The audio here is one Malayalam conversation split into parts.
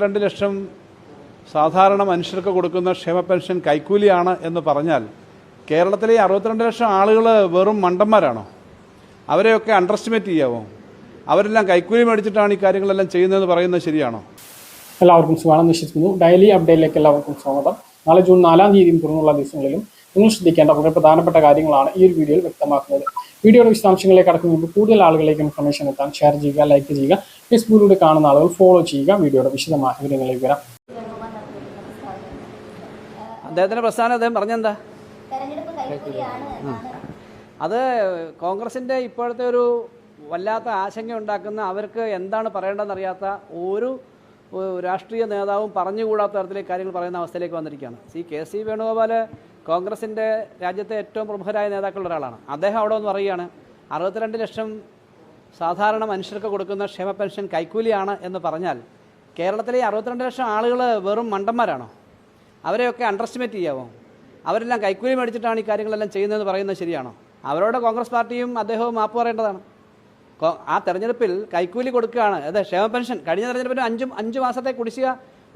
രണ്ട് ലക്ഷം സാധാരണ മനുഷ്യർക്ക് കൊടുക്കുന്ന ക്ഷേമ പെൻഷൻ കൈക്കൂലിയാണ് എന്ന് പറഞ്ഞാൽ കേരളത്തിലെ അറുപത്തിരണ്ട് ലക്ഷം ആളുകൾ വെറും മണ്ടന്മാരാണോ? അവരെയൊക്കെ അണ്ടർ എസ്റ്റിമേറ്റ് ചെയ്യാമോ അവരെല്ലാം കൈക്കൂലി മേടിച്ചിട്ടാണ് ഈ കാര്യങ്ങളെല്ലാം ചെയ്യുന്നതെന്ന് പറയുന്നത് ശരിയാണോ? എല്ലാവർക്കും സുഖമാണെന്ന് വിശ്വസിക്കുന്നു. ഡെയിലി അപ്ഡേറ്റിലേക്ക് എല്ലാവർക്കും സ്വാഗതം. നാളെ ജൂൺ നാലാം തീയതിയും തുടർന്നുള്ള ദിവസങ്ങളിലും നിങ്ങൾ ശ്രദ്ധിക്കേണ്ട വളരെ പ്രധാനപ്പെട്ട കാര്യങ്ങളാണ് ഈ ഒരു വീഡിയോയിൽ വ്യക്തമാക്കുന്നത്. വീഡിയോയുടെ വിശദാംശങ്ങളിലേക്ക് കടക്കുന്ന മുമ്പ് കൂടുതൽ ആളുകളിലേക്ക് ഇൻഫർമേഷൻ എത്താൻ ഷെയർ ചെയ്യുക ലൈക്ക് ചെയ്യുക ഫേസ്ബുക്കിലൂടെ കാണുന്ന ആളുകൾ ഫോളോ ചെയ്യുക വീഡിയോയുടെ വിശദമായ വിവരങ്ങളിലേക്ക് വരാം. അദ്ദേഹത്തിന്റെ പ്രസ്ഥാനം അദ്ദേഹം പറഞ്ഞെന്താ? അത് കോൺഗ്രസിന്റെ ഇപ്പോഴത്തെ ഒരു വല്ലാത്ത ആശങ്ക ഉണ്ടാക്കുന്ന അവർക്ക് എന്താണ് പറയേണ്ടതെന്ന് അറിയാത്ത ഒരു രാഷ്ട്രീയ നേതാവും പറഞ്ഞുകൂടാത്ത തരത്തിലേക്ക് കാര്യങ്ങൾ പറയുന്ന അവസ്ഥയിലേക്ക് വന്നിരിക്കുകയാണ്. സി കെ സി വേണുഗോപാൽ കോൺഗ്രസിന്റെ രാജ്യത്തെ ഏറ്റവും പ്രമുഖരായ നേതാക്കളുടെ ഒരാളാണ്. അദ്ദേഹം അവിടെ ഒന്ന് പറയുകയാണ് അറുപത്തിരണ്ട് ലക്ഷം സാധാരണ മനുഷ്യർക്ക് കൊടുക്കുന്ന ക്ഷേമ പെൻഷൻ കൈക്കൂലിയാണ് എന്ന് പറഞ്ഞാൽ കേരളത്തിലെ അറുപത്തിരണ്ട് ലക്ഷം ആളുകൾ വെറും മണ്ടന്മാരാണോ? അവരെയൊക്കെ അണ്ടർ എസ്റ്റിമേറ്റ് ചെയ്യാമോ അവരെല്ലാം കൈക്കൂലി മേടിച്ചിട്ടാണ് ഈ കാര്യങ്ങളെല്ലാം ചെയ്യുന്നതെന്ന് പറയുന്നത് ശരിയാണോ? അവരോട് കോൺഗ്രസ് പാർട്ടിയും അദ്ദേഹവും മാപ്പ് പറയേണ്ടതാണ്. ആ തെരഞ്ഞെടുപ്പിൽ കൈക്കൂലി കൊടുക്കുകയാണ് അതെ ക്ഷേമ പെൻഷൻ. കഴിഞ്ഞ തെരഞ്ഞെടുപ്പിന് അഞ്ചും അഞ്ച് മാസത്തെ കുടിശ്ശിക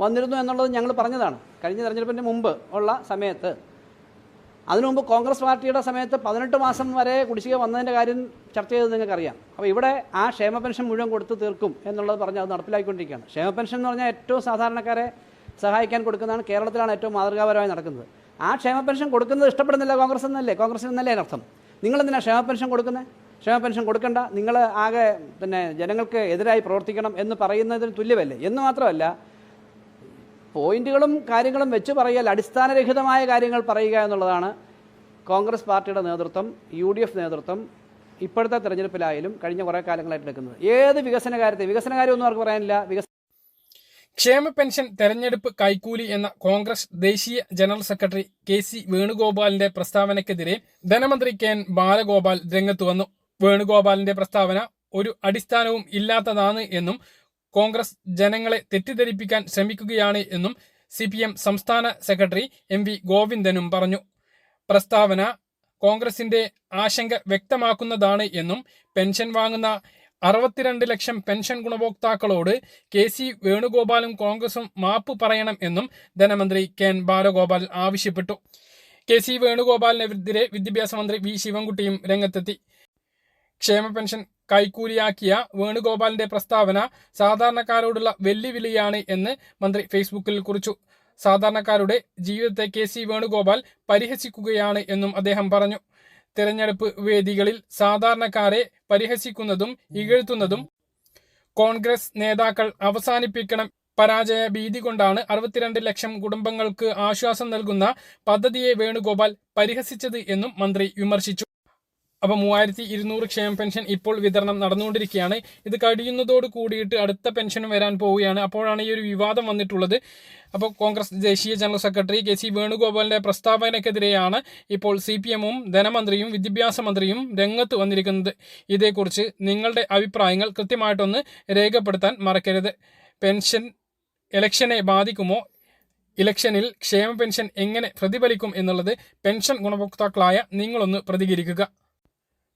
വന്നിരുന്നു എന്നുള്ളത് ഞങ്ങൾ പറഞ്ഞതാണ്. കഴിഞ്ഞ തെരഞ്ഞെടുപ്പിന്റെ മുമ്പ് ഉള്ള സമയത്ത് അതിനു മുമ്പ് കോൺഗ്രസ് പാർട്ടിയുടെ സമയത്ത് പതിനെട്ട് മാസം വരെ കുടിശ്ശിക വന്നതിന്റെ കാര്യം ചർച്ച ചെയ്തത് നിങ്ങൾക്കറിയാം. അപ്പോൾ ഇവിടെ ആ ക്ഷേമ പെൻഷൻ മുഴുവൻ കൊടുത്ത് തീർക്കും എന്നുള്ളത് പറഞ്ഞ് അത് നടപ്പിലാക്കിക്കൊണ്ടിരിക്കുകയാണ്. ക്ഷേമ പെൻഷൻ എന്ന് പറഞ്ഞാൽ ഏറ്റവും സാധാരണക്കാരെ സഹായിക്കാൻ കൊടുക്കുന്നതാണ് കേരളത്തിലാണ് ഏറ്റവും മാതൃകാപരമായി നടക്കുന്നത്. ആ ക്ഷേമ പെൻഷൻ കൊടുക്കുന്നത് ഇഷ്ടപ്പെടുന്നില്ല കോൺഗ്രസ് എന്നല്ലേ? കോൺഗ്രസ് എന്നല്ലേ അർത്ഥം? നിങ്ങളെന്തിനാണ് ക്ഷേമ പെൻഷൻ കൊടുക്കുന്നത് ക്ഷേമ പെൻഷൻ കൊടുക്കണ്ട. നിങ്ങൾ ആകെ പിന്നെ ജനങ്ങൾക്ക് എതിരായി പ്രവർത്തിക്കണം എന്ന് പറയുന്നതിന് തുല്യമല്ലേ? എന്ന് മാത്രമല്ല പോയിന്റുകളും കാര്യങ്ങളും വെച്ച് പറയൽ അടിസ്ഥാനരഹിതമായ കാര്യങ്ങൾ പറയുക എന്നുള്ളതാണ് കോൺഗ്രസ് പാർട്ടിയുടെ നേതൃത്വം യു ഡി എഫ് നേതൃത്വം ഇപ്പോഴത്തെ തെരഞ്ഞെടുപ്പിലായാലും കഴിഞ്ഞ കുറേ കാലങ്ങളായിട്ട് എടുക്കുന്നത്. ഏത് വികസന കാര്യത്തെ വികസന കാര്യമൊന്നും അവർക്ക് പറയാനില്ല. വികസന ക്ഷേമ പെൻഷൻ തെരഞ്ഞെടുപ്പ് കൈക്കൂലി എന്ന കോൺഗ്രസ് ദേശീയ ജനറൽ സെക്രട്ടറി കെ സി വേണുഗോപാലിന്റെ പ്രസ്താവനയ്ക്കെതിരെ ധനമന്ത്രി കെ എൻ ബാലഗോപാൽ രംഗത്ത് വന്നു. വേണുഗോപാലിന്റെ പ്രസ്താവന ഒരു അടിസ്ഥാനവും ഇല്ലാത്തതാണ് എന്നും കോൺഗ്രസ് ജനങ്ങളെ തെറ്റിദ്ധരിപ്പിക്കാൻ ശ്രമിക്കുകയാണ് എന്നും സി സംസ്ഥാന സെക്രട്ടറി എം ഗോവിന്ദനും പറഞ്ഞു. പ്രസ്താവന കോൺഗ്രസിന്റെ ആശങ്ക വ്യക്തമാക്കുന്നതാണ് എന്നും പെൻഷൻ വാങ്ങുന്ന അറുപത്തിരണ്ട് ലക്ഷം പെൻഷൻ ഗുണഭോക്താക്കളോട് കെ സി വേണുഗോപാലും കോൺഗ്രസും മാപ്പ് പറയണം എന്നും ധനമന്ത്രി കെ എൻ ബാലഗോപാൽ ആവശ്യപ്പെട്ടു. കെ സി വേണുഗോപാലിനെതിരെ വിദ്യാഭ്യാസ മന്ത്രി വി ശിവൻകുട്ടിയും രംഗത്തെത്തി. ക്ഷേമ പെൻഷൻ കൈക്കൂലിയാക്കിയ വേണുഗോപാലിന്റെ പ്രസ്താവന സാധാരണക്കാരോടുള്ള വെല്ലുവിളിയാണ് എന്ന് മന്ത്രി ഫേസ്ബുക്കിൽ കുറിച്ചു. സാധാരണക്കാരുടെ ജീവിതത്തെ കെ സി വേണുഗോപാൽ പരിഹസിക്കുകയാണ് എന്നും അദ്ദേഹം പറഞ്ഞു. തിരഞ്ഞെടുപ്പ് വേദികളിൽ സാധാരണക്കാരെ പരിഹസിക്കുന്നതും ഇകഴ്ത്തുന്നതും കോൺഗ്രസ് നേതാക്കൾ അവസാനിപ്പിക്കണം പരാജയ ഭീതി കൊണ്ടാണ് അറുപത്തിരണ്ട് ലക്ഷം കുടുംബങ്ങൾക്ക് ആശ്വാസം നൽകുന്ന പദ്ധതിയെ വേണുഗോപാൽ പരിഹസിച്ചത് എന്നും മന്ത്രി വിമർശിച്ചു. അപ്പോൾ മൂവായിരത്തി ഇരുന്നൂറ് ക്ഷേമ പെൻഷൻ ഇപ്പോൾ വിതരണം നടന്നുകൊണ്ടിരിക്കുകയാണ്. ഇത് കഴിയുന്നതോട് കൂടിയിട്ട് അടുത്ത പെൻഷനും വരാൻ പോവുകയാണ്. അപ്പോഴാണ് ഈ ഒരു വിവാദം വന്നിട്ടുള്ളത്. അപ്പോൾ കോൺഗ്രസ് ദേശീയ ജനറൽ സെക്രട്ടറി കെ സി വേണുഗോപാലിന്റെ പ്രസ്താവനയ്ക്കെതിരെയാണ് ഇപ്പോൾ സി പി എമ്മും ധനമന്ത്രിയും വിദ്യാഭ്യാസ മന്ത്രിയും രംഗത്ത് വന്നിരിക്കുന്നത്. ഇതേക്കുറിച്ച് നിങ്ങളുടെ അഭിപ്രായങ്ങൾ കൃത്യമായിട്ടൊന്ന് രേഖപ്പെടുത്താൻ മറക്കരുത്. പെൻഷൻ ഇലക്ഷനെ ബാധിക്കുമോ? ഇലക്ഷനിൽ ക്ഷേമ പെൻഷൻ എങ്ങനെ പ്രതിഫലിക്കും എന്നുള്ളത് പെൻഷൻ ഗുണഭോക്താക്കളായ നിങ്ങളൊന്ന് പ്രതികരിക്കുക.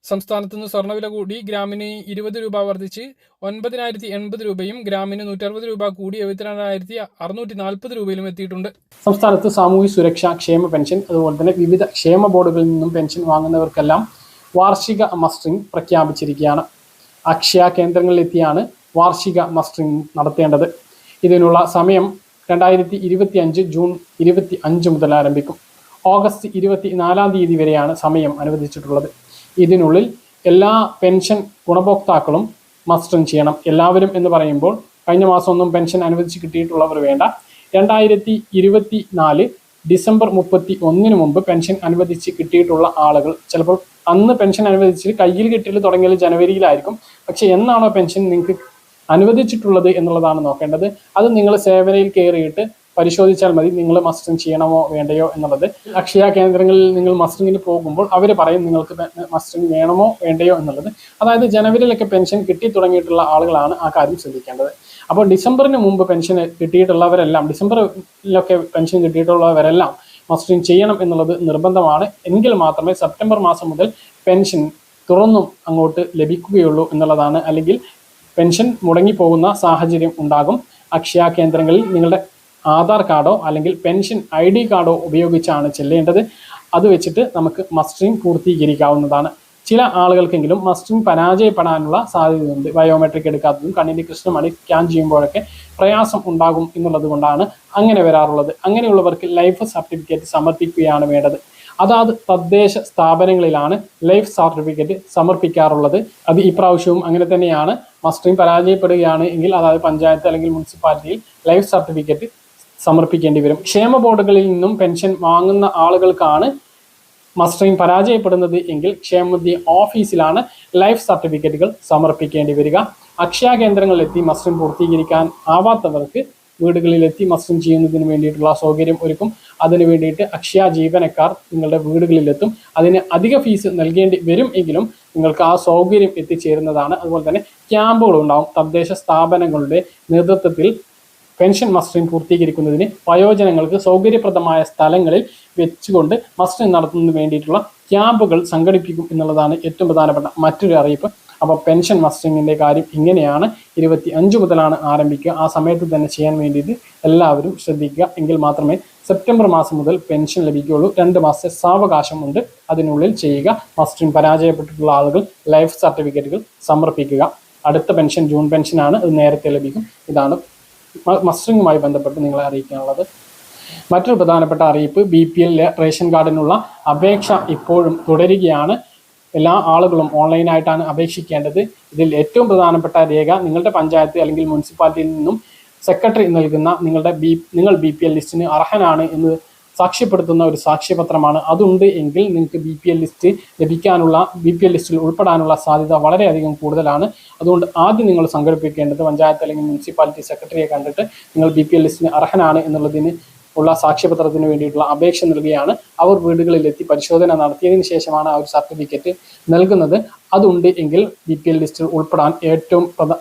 സംസ്ഥാനത്ത് നിന്ന് സ്വർണവില കൂടി ഗ്രാമിന് ഇരുപത് രൂപ വർദ്ധിച്ച് ഒൻപതിനായിരത്തി എൺപത് രൂപയും ഗ്രാമിന് നൂറ്ററുപത് രൂപ കൂടി എഴുപത്തിരണ്ടായിരത്തി അറുന്നൂറ്റി നാൽപ്പത് രൂപയിലും എത്തിയിട്ടുണ്ട്. സംസ്ഥാനത്ത് സാമൂഹ്യ സുരക്ഷ ക്ഷേമ പെൻഷൻ അതുപോലെ തന്നെ വിവിധ ക്ഷേമ ബോർഡുകളിൽ നിന്നും പെൻഷൻ വാങ്ങുന്നവർക്കെല്ലാം വാർഷിക മസ്റ്ററിംഗ് പ്രഖ്യാപിച്ചിരിക്കുകയാണ്. അക്ഷയ കേന്ദ്രങ്ങളിലെത്തിയാണ് വാർഷിക മസ്റ്ററിംഗ് നടത്തേണ്ടത്. ഇതിനുള്ള സമയം രണ്ടായിരത്തി ഇരുപത്തി അഞ്ച് ജൂൺ ഇരുപത്തി അഞ്ച് മുതൽ ആരംഭിക്കും. ഓഗസ്റ്റ് ഇരുപത്തി നാലാം തീയതി വരെയാണ് സമയം അനുവദിച്ചിട്ടുള്ളത്. ഇതിനുള്ളിൽ എല്ലാ പെൻഷൻ ഗുണഭോക്താക്കളും മസ്റ്ററിംഗ് ചെയ്യണം. എല്ലാവരും എന്ന് പറയുമ്പോൾ കഴിഞ്ഞ മാസം ഒന്നും പെൻഷൻ അനുവദിച്ച് കിട്ടിയിട്ടുള്ളവർ വേണ്ട. രണ്ടായിരത്തി ഇരുപത്തി നാല് ഡിസംബർ മുപ്പത്തി ഒന്നിന് മുമ്പ് പെൻഷൻ അനുവദിച്ച് കിട്ടിയിട്ടുള്ള ആളുകൾ ചിലപ്പോൾ അന്ന് പെൻഷൻ അനുവദിച്ച് കയ്യിൽ കിട്ടൽ തുടങ്ങിയത് ജനുവരിയിലായിരിക്കും. പക്ഷെ എന്നാണോ പെൻഷൻ നിങ്ങൾക്ക് അനുവദിച്ചിട്ടുള്ളത് എന്നുള്ളതാണ് നോക്കേണ്ടത്. അത് നിങ്ങൾ സേവനയിൽ കയറിയിട്ട് പരിശോധിച്ചാൽ മതി. നിങ്ങൾ മസ്റ്ററിംഗ് ചെയ്യണമോ വേണ്ടയോ എന്നുള്ളത്. അക്ഷയ കേന്ദ്രങ്ങളിൽ നിങ്ങൾ മസ്റ്ററിങ്ങിന് പോകുമ്പോൾ അവർ പറയും നിങ്ങൾക്ക് മസ്റ്ററിംഗ് വേണമോ വേണ്ടയോ എന്നുള്ളത്. അതായത് ജനുവരിയിലൊക്കെ പെൻഷൻ കിട്ടി തുടങ്ങിയിട്ടുള്ള ആളുകളാണ് ആ കാര്യം ശ്രദ്ധിക്കേണ്ടത്. അപ്പോൾ ഡിസംബറിന് മുമ്പ് പെൻഷൻ കിട്ടിയിട്ടുള്ളവരെല്ലാം ഡിസംബറിലൊക്കെ പെൻഷൻ കിട്ടിയിട്ടുള്ളവരെല്ലാം മസ്റ്ററിംഗ് ചെയ്യണം എന്നുള്ളത് നിർബന്ധമാണ്. എങ്കിൽ മാത്രമേ സെപ്റ്റംബർ മാസം മുതൽ പെൻഷൻ തുറന്നും അങ്ങോട്ട് ലഭിക്കുകയുള്ളൂ എന്നുള്ളതാണ്. അല്ലെങ്കിൽ പെൻഷൻ മുടങ്ങിപ്പോകുന്ന സാഹചര്യം ഉണ്ടാകും. അക്ഷയ കേന്ദ്രങ്ങളിൽ നിങ്ങളുടെ ആധാർ കാർഡോ അല്ലെങ്കിൽ പെൻഷൻ ഐ ഡി കാർഡോ ഉപയോഗിച്ചാണ് ചെല്ലേണ്ടത്. അത് വെച്ചിട്ട് നമുക്ക് മസ്റ്ററിംഗ് പൂർത്തീകരിക്കാവുന്നതാണ്. ചില ആളുകൾക്കെങ്കിലും മസ്റ്ററിംഗ് പരാജയപ്പെടാനുള്ള സാധ്യതയുണ്ട്. ബയോമെട്രിക് എടുക്കാത്തതും കണ്ണിന്റെ കൃഷ്ണമണി സ്കാൻ ചെയ്യുമ്പോഴൊക്കെ പ്രയാസം ഉണ്ടാകും എന്നുള്ളത് കൊണ്ടാണ് അങ്ങനെ വരാറുള്ളത്. അങ്ങനെയുള്ളവർക്ക് ലൈഫ് സർട്ടിഫിക്കറ്റ് സമർപ്പിക്കുകയാണ് വേണ്ടത്. അതാത് തദ്ദേശ സ്ഥാപനങ്ങളിലാണ് ലൈഫ് സർട്ടിഫിക്കറ്റ് സമർപ്പിക്കാറുള്ളത്. അത് ഇപ്രാവശ്യവും അങ്ങനെ തന്നെയാണ്. മസ്റ്ററിംഗ് പരാജയപ്പെടുകയാണ് എങ്കിൽ അതായത് പഞ്ചായത്ത് അല്ലെങ്കിൽ മുനിസിപ്പാലിറ്റിയിൽ ലൈഫ് സർട്ടിഫിക്കറ്റ് സമർപ്പിക്കേണ്ടി വരും. ക്ഷേമ ബോർഡുകളിൽ നിന്നും പെൻഷൻ വാങ്ങുന്ന ആളുകൾക്കാണ് മസ്റ്ററിംഗ് പരാജയപ്പെടുന്നത് എങ്കിൽ ക്ഷേമനിധി ഓഫീസിലാണ് ലൈഫ് സർട്ടിഫിക്കറ്റുകൾ സമർപ്പിക്കേണ്ടി വരിക. അക്ഷയ കേന്ദ്രങ്ങളിലെത്തി മസ്റ്ററിംഗ് പൂർത്തീകരിക്കാൻ ആവാത്തവർക്ക് വീടുകളിലെത്തി മസ്റ്ററിംഗ് ചെയ്യുന്നതിന് വേണ്ടിയിട്ടുള്ള സൗകര്യം ഒരുക്കും. അതിനു വേണ്ടിയിട്ട് അക്ഷയ ജീവനക്കാർ നിങ്ങളുടെ വീടുകളിലെത്തും. അതിന് അധിക ഫീസ് നൽകേണ്ടി വരും എങ്കിലും നിങ്ങൾക്ക് ആ സൗകര്യം എത്തിച്ചേരുന്നതാണ്. അതുപോലെ തന്നെ ക്യാമ്പുകൾ ഉണ്ടാവും തദ്ദേശ സ്ഥാപനങ്ങളുടെ നേതൃത്വത്തിൽ പെൻഷൻ മസ്റ്ററിംഗ് പൂർത്തീകരിക്കുന്നതിന് വയോജനങ്ങൾക്ക് സൗകര്യപ്രദമായ സ്ഥലങ്ങളിൽ വെച്ചുകൊണ്ട് മസ്റ്ററിംഗ് നടത്തുന്നതിന് വേണ്ടിയിട്ടുള്ള ക്യാമ്പുകൾ സംഘടിപ്പിക്കും എന്നുള്ളതാണ് ഏറ്റവും പ്രധാനപ്പെട്ട മറ്റൊരു അറിയിപ്പ്. അപ്പോൾ പെൻഷൻ മസ്റ്ററിങ്ങിന്റെ കാര്യം ഇങ്ങനെയാണ്. ഇരുപത്തി അഞ്ച് മുതലാണ് ആരംഭിക്കുക. ആ സമയത്ത് തന്നെ ചെയ്യാൻ വേണ്ടിയിട്ട് എല്ലാവരും ശ്രദ്ധിക്കുക. എങ്കിൽ മാത്രമേ സെപ്റ്റംബർ മാസം മുതൽ പെൻഷൻ ലഭിക്കുകയുള്ളൂ. രണ്ട് മാസത്തെ സാവകാശമുണ്ട് അതിനുള്ളിൽ ചെയ്യുക. മസ്റ്ററിംഗ് പരാജയപ്പെട്ടിട്ടുള്ള ആളുകൾ ലൈഫ് സർട്ടിഫിക്കറ്റുകൾ സമർപ്പിക്കുക. അടുത്ത പെൻഷൻ ജൂൺ പെൻഷനാണ്. അത് നേരത്തെ ലഭിക്കും. ഇതാണ് മസ്റ്ററിങ്ങുമായി ബന്ധപ്പെട്ട് നിങ്ങളെ അറിയിക്കാനുള്ളത്. മറ്റൊരു പ്രധാനപ്പെട്ട അറിയിപ്പ് ബി പി എൽ റേഷൻ കാർഡിനുള്ള അപേക്ഷ ഇപ്പോഴും തുടരുകയാണ്. എല്ലാ ആളുകളും ഓൺലൈനായിട്ടാണ് അപേക്ഷിക്കേണ്ടത്. ഇതിൽ ഏറ്റവും പ്രധാനപ്പെട്ട രേഖ നിങ്ങളുടെ പഞ്ചായത്ത് അല്ലെങ്കിൽ മുനിസിപ്പാലിറ്റിയിൽ നിന്നും സെക്രട്ടറി നൽകുന്ന നിങ്ങളുടെ ബി നിങ്ങൾ ബി പി എൽ ലിസ്റ്റിന് അർഹനാണ് എന്ന് സാക്ഷ്യപ്പെടുത്തുന്ന ഒരു സാക്ഷ്യപത്രമാണ്. അതുണ്ട് എങ്കിൽ നിങ്ങൾക്ക് ബി പി എൽ ലിസ്റ്റ് ലഭിക്കാനുള്ള ബി പി എൽ ലിസ്റ്റിൽ ഉൾപ്പെടാനുള്ള സാധ്യത വളരെയധികം കൂടുതലാണ്. അതുകൊണ്ട് ആദ്യം നിങ്ങൾ സംഘടിപ്പിക്കേണ്ടത് പഞ്ചായത്ത് അല്ലെങ്കിൽ മുനിസിപ്പാലിറ്റി സെക്രട്ടറിയെ കണ്ടിട്ട് നിങ്ങൾ ബി പി എൽ ലിസ്റ്റിന് അർഹനാണ് എന്നുള്ളതിന് ഉള്ള സാക്ഷ്യപത്രത്തിന് വേണ്ടിയിട്ടുള്ള അപേക്ഷ നൽകുകയാണ് അവർ വീടുകളിലെത്തി പരിശോധന നടത്തിയതിന് ശേഷമാണ് ആ ഒരു സർട്ടിഫിക്കറ്റ് നൽകുന്നത്. അതുണ്ട് എങ്കിൽ ബി പി എൽ ലിസ്റ്റിൽ ഉൾപ്പെടാൻ ഏറ്റവും പ്രധ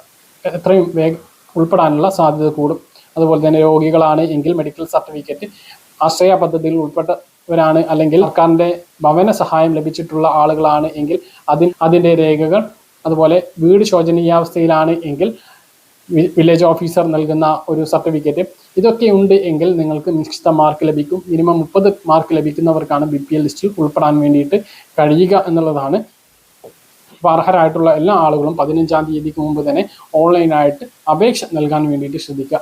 എത്രയും വേഗം ഉൾപ്പെടാനുള്ള സാധ്യത കൂടും. അതുപോലെ തന്നെ രോഗികളാണ് എങ്കിൽ മെഡിക്കൽ സർട്ടിഫിക്കറ്റ് ആശ്രയ പദ്ധതിയിൽ ഉൾപ്പെട്ടവരാണ് അല്ലെങ്കിൽ സർക്കാരിന്റെ ഭവന സഹായം ലഭിച്ചിട്ടുള്ള ആളുകളാണ് എങ്കിൽ അതിൽ അതിന്റെ രേഖകൾ അതുപോലെ വീട് ശോചനീയാവസ്ഥയിലാണ് എങ്കിൽ വില്ലേജ് ഓഫീസർ നൽകുന്ന ഒരു സർട്ടിഫിക്കറ്റ്. ഇതൊക്കെ ഉണ്ട് എങ്കിൽ നിങ്ങൾക്ക് നിശ്ചിത മാർക്ക് ലഭിക്കും. മിനിമം മുപ്പത് മാർക്ക് ലഭിക്കുന്നവർക്കാണ് ബി പി എൽ ലിസ്റ്റിൽ ഉൾപ്പെടാൻ വേണ്ടിയിട്ട് കഴിയുക എന്നുള്ളതാണ്. അർഹരായിട്ടുള്ള എല്ലാ ആളുകളും പതിനഞ്ചാം തീയതിക്ക് മുമ്പ് തന്നെ ഓൺലൈനായിട്ട് അപേക്ഷ നൽകാൻ വേണ്ടിയിട്ട് ശ്രദ്ധിക്കുക.